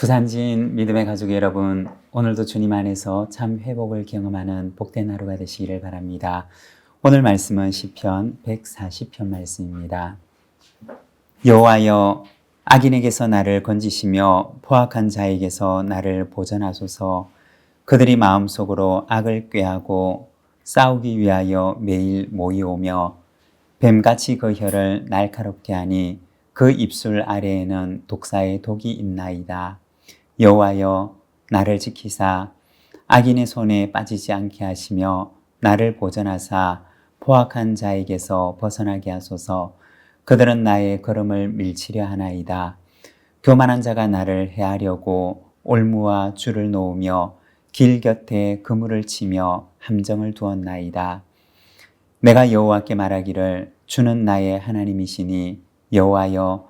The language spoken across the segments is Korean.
부산진 믿음의 가족 여러분, 오늘도 주님 안에서 참 회복을 경험하는 복된 하루가 되시기를 바랍니다. 오늘 말씀은 시편 140편 말씀입니다. 여호와여 악인에게서 나를 건지시며 포악한 자에게서 나를 보전하소서. 그들이 마음속으로 악을 꾀하고 싸우기 위하여 매일 모이오며 뱀같이 그 혀를 날카롭게 하니 그 입술 아래에는 독사의 독이 있나이다. 여호와여 나를 지키사 악인의 손에 빠지지 않게 하시며 나를 보전하사 포악한 자에게서 벗어나게 하소서. 그들은 나의 걸음을 밀치려 하나이다. 교만한 자가 나를 해하려고 올무와 줄을 놓으며 길 곁에 그물을 치며 함정을 두었나이다. 내가 여호와께 말하기를 주는 나의 하나님이시니 여호와여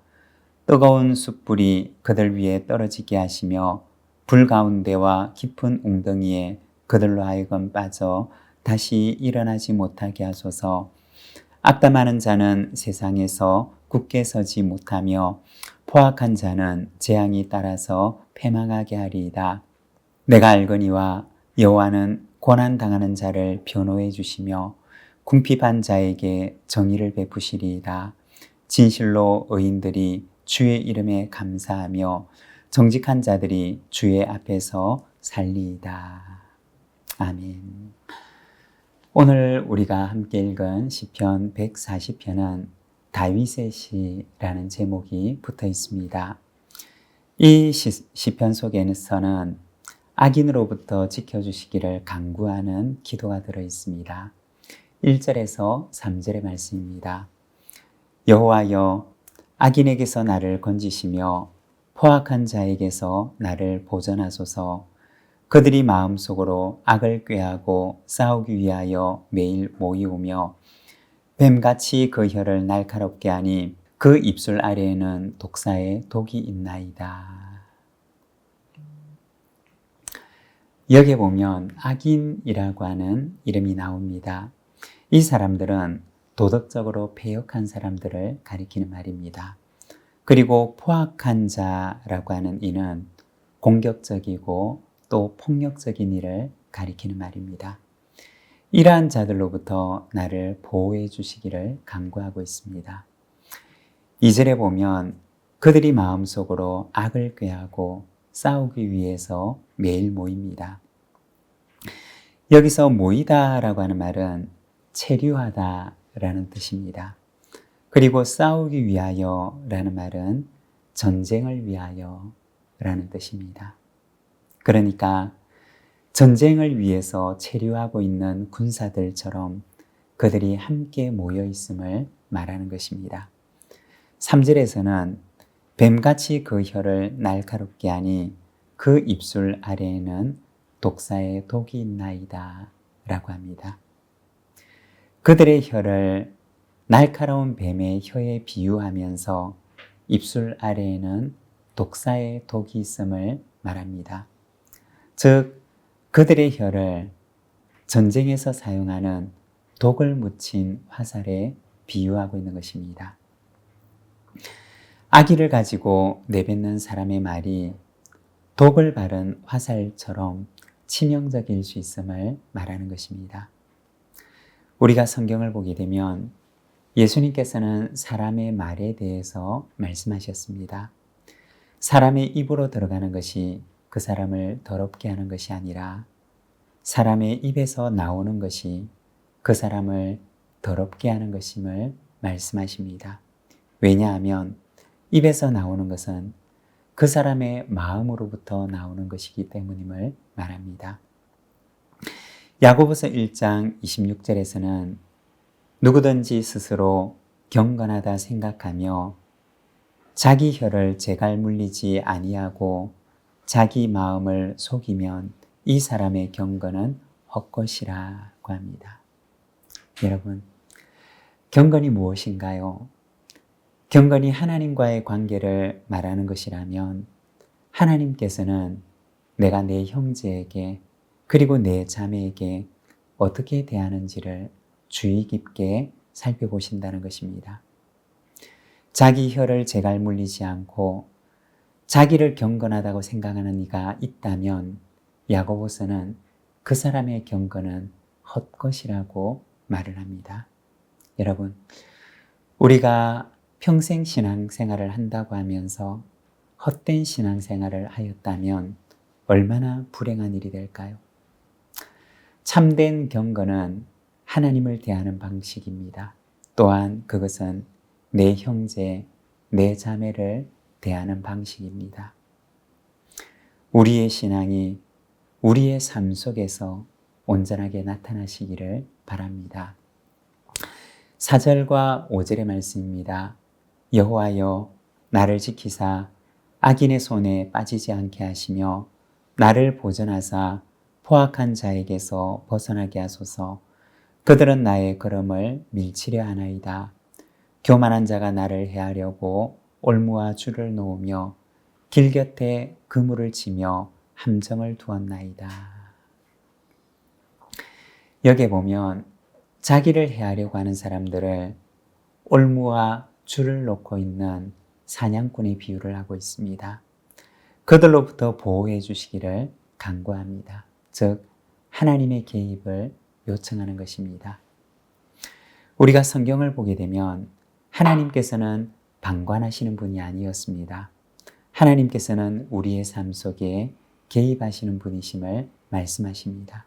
뜨거운 숯불이 그들 위에 떨어지게 하시며 불 가운데와 깊은 웅덩이에 그들로 하여금 빠져 다시 일어나지 못하게 하소서 악담하는 자는 세상에서 굳게 서지 못하며 포악한 자는 재앙이 따라서 패망하게 하리이다. 내가 알거니와 여호와는 고난 당하는 자를 변호해 주시며 궁핍한 자에게 정의를 베푸시리이다. 진실로 의인들이 주의 이름에 감사하며 정직한 자들이 주의 앞에서 살리이다. 아멘. 오늘 우리가 함께 읽은 시편 140편은 다윗의 시라는 제목이 붙어 있습니다. 이 시 편 속에서는 악인으로부터 지켜주시기를 간구하는 기도가 들어 있습니다. 1절에서 3절의 말씀입니다. 여호와여 악인에게서 나를 건지시며 포악한 자에게서 나를 보전하소서 그들이 마음속으로 악을 꾀하고 싸우기 위하여 매일 모이오며 뱀같이 그 혀를 날카롭게 하니 그 입술 아래에는 독사의 독이 있나이다. 여기에 보면 악인이라고 하는 이름이 나옵니다. 이 사람들은 도덕적으로 폐역한 사람들을 가리키는 말입니다. 그리고 포악한 자라고 하는 이는 공격적이고 또 폭력적인 일을 가리키는 말입니다. 이러한 자들로부터 나를 보호해 주시기를 간구하고 있습니다. 이절에 보면 그들이 마음속으로 악을 꾀하고 싸우기 위해서 매일 모입니다. 여기서 모이다라고 하는 말은 체류하다 라는 뜻입니다. 그리고 싸우기 위하여 라는 말은 전쟁을 위하여 라는 뜻입니다. 그러니까 전쟁을 위해서 체류하고 있는 군사들처럼 그들이 함께 모여 있음을 말하는 것입니다. 3절에서는 뱀같이 그 혀를 날카롭게 하니 그 입술 아래에는 독사의 독이 있나이다 라고 합니다. 그들의 혀를 날카로운 뱀의 혀에 비유하면서 입술 아래에는 독사의 독이 있음을 말합니다. 즉, 그들의 혀를 전쟁에서 사용하는 독을 묻힌 화살에 비유하고 있는 것입니다. 아기를 가지고 내뱉는 사람의 말이 독을 바른 화살처럼 치명적일 수 있음을 말하는 것입니다. 우리가 성경을 보게 되면 예수님께서는 사람의 말에 대해서 말씀하셨습니다. 사람의 입으로 들어가는 것이 그 사람을 더럽게 하는 것이 아니라 사람의 입에서 나오는 것이 그 사람을 더럽게 하는 것임을 말씀하십니다. 왜냐하면 입에서 나오는 것은 그 사람의 마음으로부터 나오는 것이기 때문임을 말합니다. 야고보서 1장 26절에서는 누구든지 스스로 경건하다 생각하며 자기 혀를 제갈 물리지 아니하고 자기 마음을 속이면 이 사람의 경건은 헛것이라고 합니다. 여러분, 경건이 무엇인가요? 경건이 하나님과의 관계를 말하는 것이라면 하나님께서는 내가 내 형제에게 그리고 내 자매에게 어떻게 대하는지를 주의 깊게 살펴보신다는 것입니다. 자기 혀를 제갈 물리지 않고 자기를 경건하다고 생각하는 이가 있다면 야고보서는 그 사람의 경건은 헛것이라고 말을 합니다. 여러분, 우리가 평생 신앙생활을 한다고 하면서 헛된 신앙생활을 하였다면 얼마나 불행한 일이 될까요? 참된 경건은 하나님을 대하는 방식입니다. 또한 그것은 내 형제, 내 자매를 대하는 방식입니다. 우리의 신앙이 우리의 삶 속에서 온전하게 나타나시기를 바랍니다. 4절과 5절의 말씀입니다. 여호와여 나를 지키사 악인의 손에 빠지지 않게 하시며 나를 보존하사 포악한 자에게서 벗어나게 하소서 그들은 나의 걸음을 밀치려 하나이다. 교만한 자가 나를 해하려고 올무와 줄을 놓으며 길 곁에 그물을 치며 함정을 두었나이다. 여기에 보면 자기를 해하려고 하는 사람들을 올무와 줄을 놓고 있는 사냥꾼의 비유를 하고 있습니다. 그들로부터 보호해 주시기를 간구합니다. 즉, 하나님의 개입을 요청하는 것입니다. 우리가 성경을 보게 되면 하나님께서는 방관하시는 분이 아니었습니다. 하나님께서는 우리의 삶 속에 개입하시는 분이심을 말씀하십니다.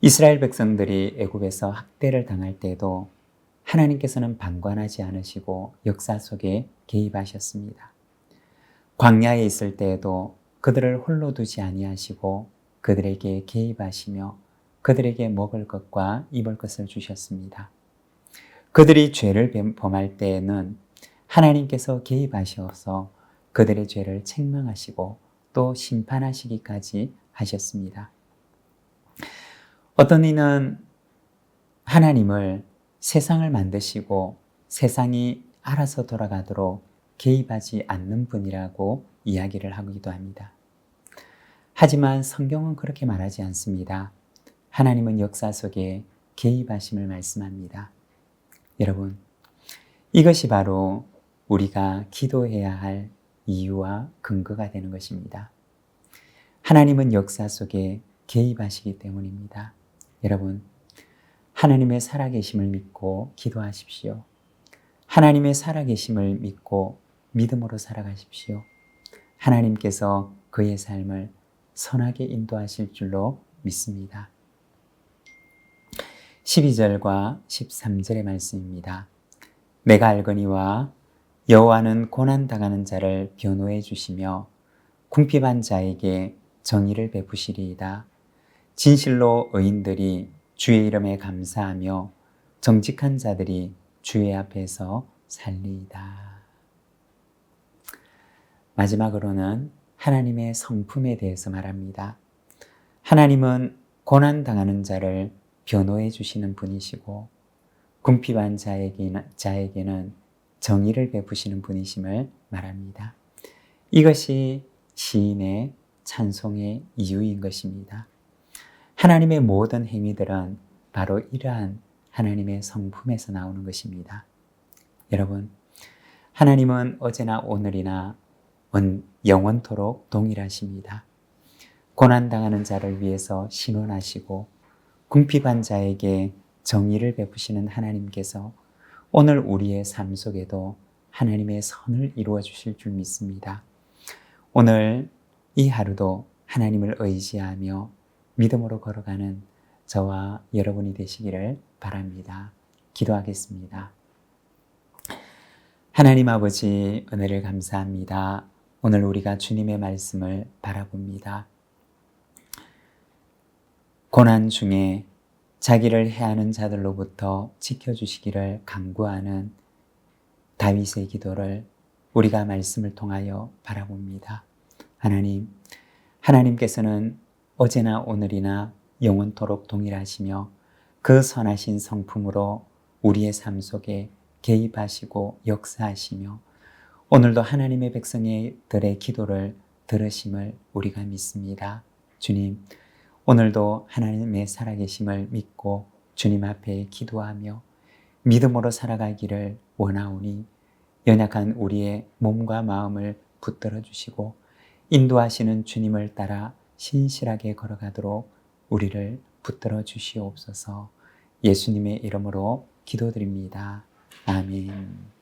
이스라엘 백성들이 애굽에서 학대를 당할 때도 하나님께서는 방관하지 않으시고 역사 속에 개입하셨습니다. 광야에 있을 때에도 그들을 홀로 두지 아니하시고 그들에게 개입하시며 그들에게 먹을 것과 입을 것을 주셨습니다. 그들이 죄를 범할 때에는 하나님께서 개입하셔서 그들의 죄를 책망하시고 또 심판하시기까지 하셨습니다. 어떤 이는 하나님을 세상을 만드시고 세상이 알아서 돌아가도록 개입하지 않는 분이라고 이야기를 하기도 합니다. 하지만 성경은 그렇게 말하지 않습니다. 하나님은 역사 속에 개입하심을 말씀합니다. 여러분, 이것이 바로 우리가 기도해야 할 이유와 근거가 되는 것입니다. 하나님은 역사 속에 개입하시기 때문입니다. 여러분, 하나님의 살아계심을 믿고 기도하십시오. 하나님의 살아계심을 믿고 믿음으로 살아가십시오. 하나님께서 그의 삶을 선하게 인도하실 줄로 믿습니다. 12절과 13절의 말씀입니다. 내가 알거니와 여호와는 고난 당하는 자를 변호해 주시며 궁핍한 자에게 정의를 베푸시리이다. 진실로 의인들이 주의 이름에 감사하며 정직한 자들이 주의 앞에서 살리이다. 마지막으로는 하나님의 성품에 대해서 말합니다. 하나님은 고난 당하는 자를 변호해 주시는 분이시고 궁핍한 자에게는, 자에게는 정의를 베푸시는 분이심을 말합니다. 이것이 시인의 찬송의 이유인 것입니다. 하나님의 모든 행위들은 바로 이러한 하나님의 성품에서 나오는 것입니다. 여러분, 하나님은 어제나 오늘이나 영원토록 동일하십니다. 고난당하는 자를 위해서 신원하시고 궁핍한 자에게 정의를 베푸시는 하나님께서 오늘 우리의 삶 속에도 하나님의 선을 이루어 주실 줄 믿습니다. 오늘 이 하루도 하나님을 의지하며 믿음으로 걸어가는 저와 여러분이 되시기를 바랍니다. 기도하겠습니다. 하나님 아버지 은혜를 감사합니다. 오늘 우리가 주님의 말씀을 바라봅니다. 고난 중에 자기를 해하는 자들로부터 지켜주시기를 간구하는 다윗의 기도를 우리가 말씀을 통하여 바라봅니다. 하나님, 하나님께서는 어제나 오늘이나 영원토록 동일하시며 그 선하신 성품으로 우리의 삶 속에 개입하시고 역사하시며 오늘도 하나님의 백성들의 기도를 들으심을 우리가 믿습니다. 주님, 오늘도 하나님의 살아계심을 믿고 주님 앞에 기도하며 믿음으로 살아가기를 원하오니 연약한 우리의 몸과 마음을 붙들어 주시고 인도하시는 주님을 따라 신실하게 걸어가도록 우리를 붙들어 주시옵소서 예수님의 이름으로 기도드립니다. 아멘.